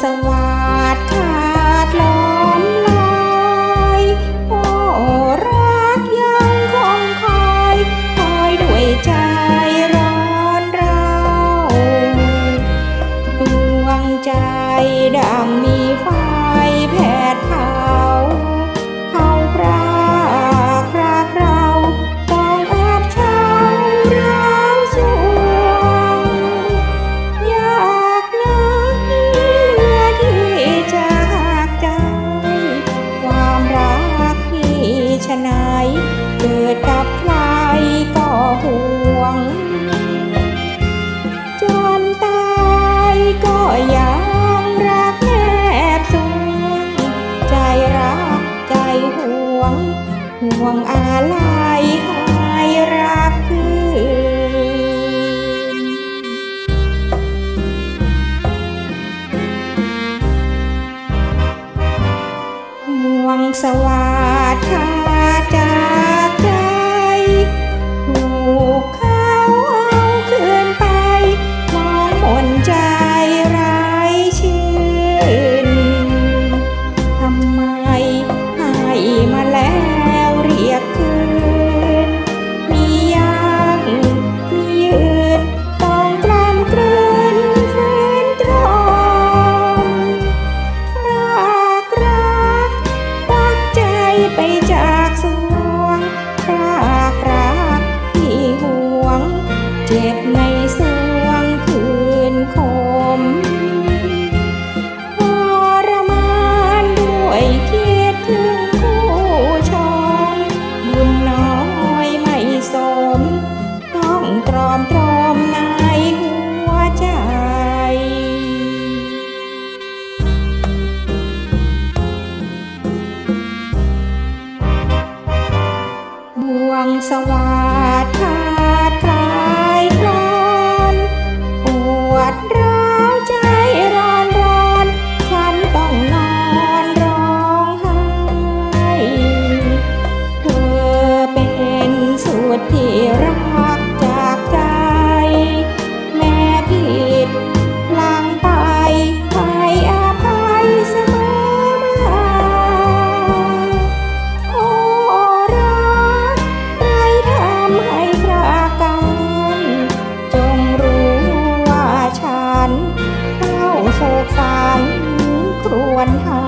someone ห่วงอาลัยหายรักห่วงสวัสดิ์จ้า สวัสดขาดคลายคลอนปวดร้าวใจร้อนร้อน ฉันต้องนอนร้องไห้ เธอเป็นสุดที่รัก วันทา